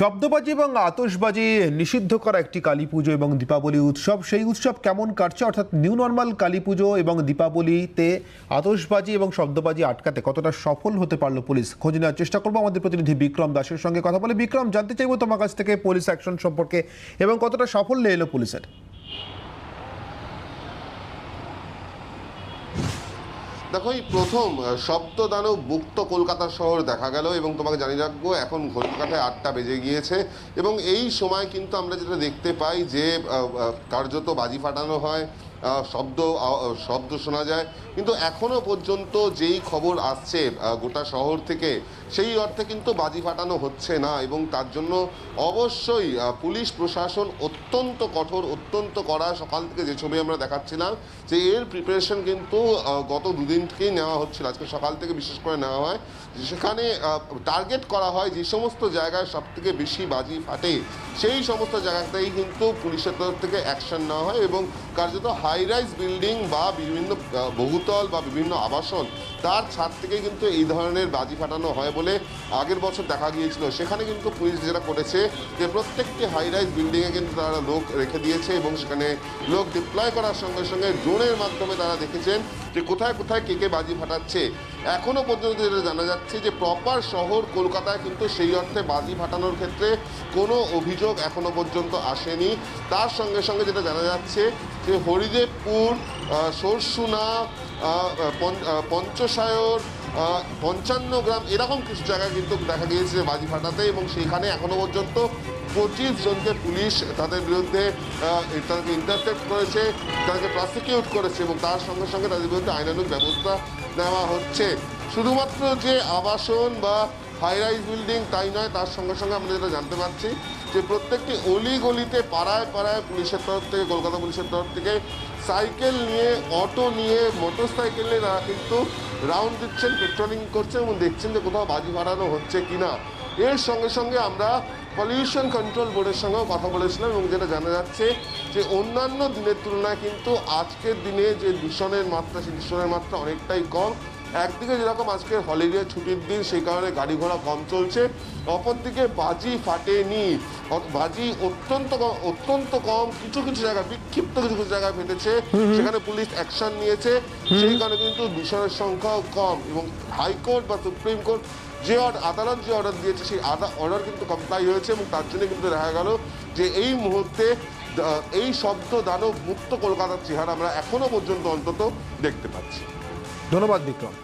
শব্দবাজি এবং আতশবাজি নিষিদ্ধ করা একটি কালী পুজো এবং দীপাবলি উৎসব। সেই উৎসব কেমন কাটছে? অর্থাৎ নিউ নর্মাল কালী পুজো এবং দীপাবলিতে আতশবাজি এবং শব্দবাজি আটকাতে কতটা সফল হতে পারল পুলিশ? খোঁজ নেওয়ার চেষ্টা করব আমাদের প্রতিনিধি বিক্রম দাসের সঙ্গে কথা বলে। বিক্রম, জানতে চাইব তোমার কাছ থেকে পুলিশ অ্যাকশন সম্পর্কে এবং কতটা সাফল্য এলো পুলিশের? দেখো, এই প্রথম সপ্ত শব্দদানব মুক্ত কলকাতা শহর দেখা গেল এবং তোমাকে জানিয়ে রাখব, এখন ঘড়ির আটটা বেজে গিয়েছে এবং এই সময় কিন্তু আমরা যেটা দেখতে পাই যে কার্যত বাজি ফাটানো হয়। শব্দ শব্দ শোনা যায়। কিন্তু এখনও পর্যন্ত যেই খবর আসছে গোটা শহর থেকে, সেই অর্থে কিন্তু বাজি ফাটানো হচ্ছে না এবং তার জন্য অবশ্যই পুলিশ প্রশাসন অত্যন্ত কঠোর, অত্যন্ত কড়া। সকাল থেকে যে ছবি আমরা দেখাচ্ছিলাম, যে এর প্রিপারেশন কিন্তু গত দুদিন থেকেই নেওয়া হচ্ছিল। আজকে সকাল থেকে বিশেষ করে নেওয়া হয়। সেখানে টার্গেট করা হয় যে সমস্ত জায়গায় সব থেকে বেশি বাজি ফাটে, সেই সমস্ত জায়গাতেই কিন্তু পুলিশের তরফ থেকে অ্যাকশন নেওয়া হয় এবং কার্যত হাই রাইজ বিল্ডিং বা বিভিন্ন বহুতল বা বিভিন্ন আবাসন, তার ছাদ থেকে কিন্তু এই ধরনের বাজি ফাটানো হয় বলে আগের বছর দেখা গিয়েছিল। সেখানে কিন্তু পুলিশ যেটা করেছে যে প্রত্যেকটি হাই রাইজ বিল্ডিংয়ে কিন্তু তারা লোক রেখে দিয়েছে এবং সেখানে লোক ডিপ্লয় করার সঙ্গে সঙ্গে ড্রোনের মাধ্যমে তারা দেখেছেন যে কোথায় কোথায় কে কে বাজি ফাটাচ্ছে। এখনও পর্যন্ত যেটা জানা যাচ্ছে যে প্রপার শহর কলকাতায় কিন্তু সেই অর্থে বাজি ফাটানোর ক্ষেত্রে কোনো অভিযোগ এখনও পর্যন্ত আসেনি। তার সঙ্গে সঙ্গে যেটা জানা যাচ্ছে যে হরিদেবপুর সরসুনা পঞ্চসায়র পঞ্চান্ন গ্রাম এরকম কিছু জায়গায় কিন্তু দেখা গিয়েছে বাজি ফাটাতে এবং সেখানে এখনও পর্যন্ত পঁচিশ জনকে পুলিশ তাদের বিরুদ্ধে তাদেরকে ইন্টারসেপ্ট করেছে, তাদেরকে প্রসিকিউট করেছে এবং তার সঙ্গে সঙ্গে তাদের বিরুদ্ধে আইনানুগ ব্যবস্থা নেওয়া হচ্ছে। শুধুমাত্র যে আবাসন বা হাই রাইজ বিল্ডিং তাই নয়, তার সঙ্গে সঙ্গে আমরা যেটা জানতে পারছি যে প্রত্যেকটি অলি গলিতে পাড়ায় পাড়ায় পুলিশের তরফ থেকে, কলকাতা পুলিশের তরফ থেকে সাইকেল নিয়ে, অটো নিয়ে মোটর সাইকেল নিয়ে তারা কিন্তু রাউন্ড দিচ্ছেন পেট্রোলিং করছেন এবং দেখছেন যে কোথাও বাজি ভাড়ানো হচ্ছে কিনা। এর সঙ্গে সঙ্গে আমরা পলিউশন কন্ট্রোল বোর্ডের সঙ্গেও কথা বলেছিলাম এবং যেটা জানা যাচ্ছে যে অন্যান্য দিনের তুলনায় কিন্তু আজকের দিনে যে দূষণের মাত্রা সেই দূষণের মাত্রা অনেকটাই কম। একদিকে যেরকম আজকের হলিডে ছুটির দিন সেই কারণে গাড়ি ঘোড়া কম চলছে। অপরদিকে বাজি ফাটেনি। বাজি অত্যন্ত কম অত্যন্ত কম। কিছু কিছু জায়গায় বিক্ষিপ্ত কিছু কিছু জায়গায় ফেটেছে। সেখানে পুলিশ অ্যাকশন নিয়েছে। সেই কারণে কিন্তু দূষণের সংখ্যাও কম এবং হাইকোর্ট বা সুপ্রিম কোর্ট যে আদালত যে অর্ডার দিয়েছে, সেই অর্ডার কিন্তু কমপ্লাই হয়েছে এবং তার জন্য কিন্তু দেখা গেল যে এই মুহূর্তে এই শব্দ দানব মুক্ত কলকাতার চেহারা আমরা এখনও পর্যন্ত অন্তত দেখতে পাচ্ছি। ধন্যবাদ, বিক্রম।